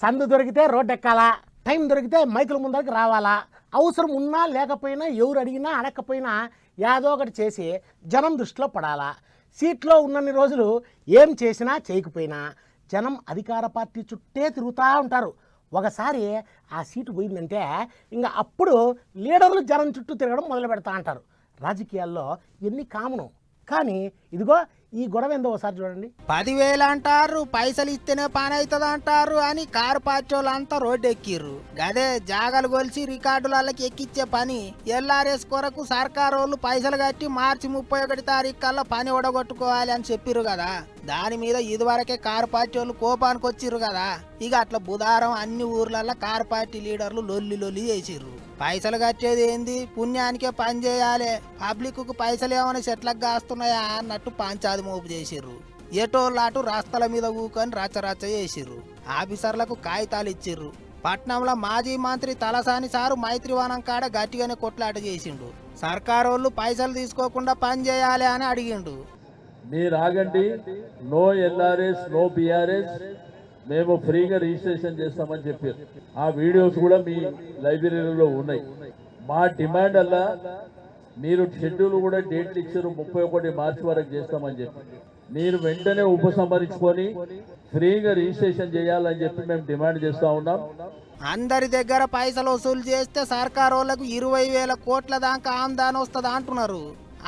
సందు దొరికితే road ఎక్కాలా time దొరికితే మైకుల ముందరికి రావాలా? అవసరం ఉన్నా లేకపోయినా ఎవరు అడిగినా అడగకపోయినా ఏదో ఒకటి చేసి జనం దృష్టిలో పడాలా? సీట్లో ఉన్నన్ని రోజులు ఏం చేసినా చేయకపోయినా జనం అధికార పార్టీ చుట్టే తిరుగుతూ ఉంటారు. ఒకసారి ఆ సీటు పోయిందంటే ఇంకా అప్పుడు లీడర్లు జనం చుట్టూ తిరగడం మొదలు పెడతా అంటారు. రాజకీయాల్లో ఎన్ని కామను. కానీ ఇదిగో ఈ గొడవ ఏందో ఒకసారి చూడండి. పదివేలు అంటారు పైసలు ఇస్తేనే పని అవుతుంది అంటారు అని కారు పాచోళ్ళు వాళ్ళంతా రోడ్డు ఎక్కిర్రు గదే జాగలు కొలిసి రికార్డులకి ఎక్కిచ్చే పని ఎల్ఆర్ఎస్ కొరకు సర్కారు వాళ్ళు పైసలు కట్టి మార్చి ముప్పై ఒకటి తారీఖు కల్లా పని ఒడగొట్టుకోవాలి అని చెప్పిర్రు కదా. దాని మీద ఇదివరకే కారు పార్టీ వాళ్ళు కోపానికి వచ్చిర్రు కదా. ఇక అట్లా బుధారం అన్ని ఊర్లల్లో కారు పార్టీ లీడర్లు లొల్లి లొల్లి చేసిర్రు. పైసలు కట్టేది ఏంది? పుణ్యానికే పని చేయాలి. పబ్లిక్కు పైసలు ఏమైనా చెట్లకు కాస్తున్నాయా అన్నట్టు పంచాది మోపు చేసిర్రు. ఎటోళ్ళు అటు రాస్తల మీద ఊకొని రచరచ చేసిర్రు. ఆఫీసర్లకు కాగితాలు ఇచ్చిర్రు. పట్నంలో మాజీ మంత్రి తలసాని సారు మైత్రివనం కాడ గట్టిగానే కొట్లాట చేసిండు. సర్కారోళ్ళు పైసలు తీసుకోకుండా పని చేయాలి అని అడిగిండు. మీరు ఆగండి. No LRS no BRS. మేము ఫ్రీగా రిజిస్ట్రేషన్ చేస్తామని చెప్పారు. ఆ వీడియోస్ కూడా మీ లైబ్రరీలో ఉన్నాయి. మా డిమాండ్ అలా మీరు షెడ్యూల్ కూడా డేట్లు ఇచ్చారు ముప్పై ఒకటి మార్చి వరకు చేస్తామని చెప్పి. మీరు వెంటనే ఉపసంహరించుకొని ఫ్రీగా రిజిస్ట్రేషన్ చేయాలని చెప్పి మేము డిమాండ్ చేస్తా ఉన్నాం. అందరి దగ్గర పైసలు వసూలు చేస్తే సర్కారోళ్ళకు ఇరవై వేల కోట్ల దాకా ఆమ్దాని వస్తుంది అంటున్నారు.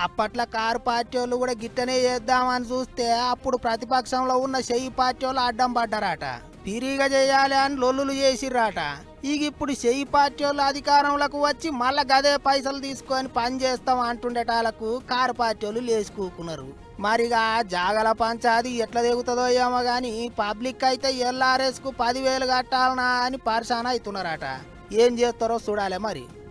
అప్పట్లో కారు పార్టీ వాళ్ళు కూడా గిట్టనే చేద్దామని చూస్తే అప్పుడు ప్రతిపక్షంలో ఉన్న చెయ్యి పార్టీ వాళ్ళు అడ్డం పడ్డారట. తిరిగా చేయాలి అని లొల్లులు చేసిర్రాట. ఇక ఇప్పుడు చెయ్యి పార్టీ వాళ్ళు అధికారంలోకి వచ్చి మళ్ళా గదే పైసలు తీసుకొని పని చేస్తాం అంటుండేటాలకు కారు పార్టీ వాళ్ళు లేచి మరిగా జాగల పంచాది ఎట్లా దిగుతుందో ఏమో కానీ పబ్లిక్ అయితే ఎల్ఆర్ఎస్కు పదివేలు కట్టాలనా అని పరిశాన అవుతున్నారట. ఏం చేస్తారో చూడాలి మరి.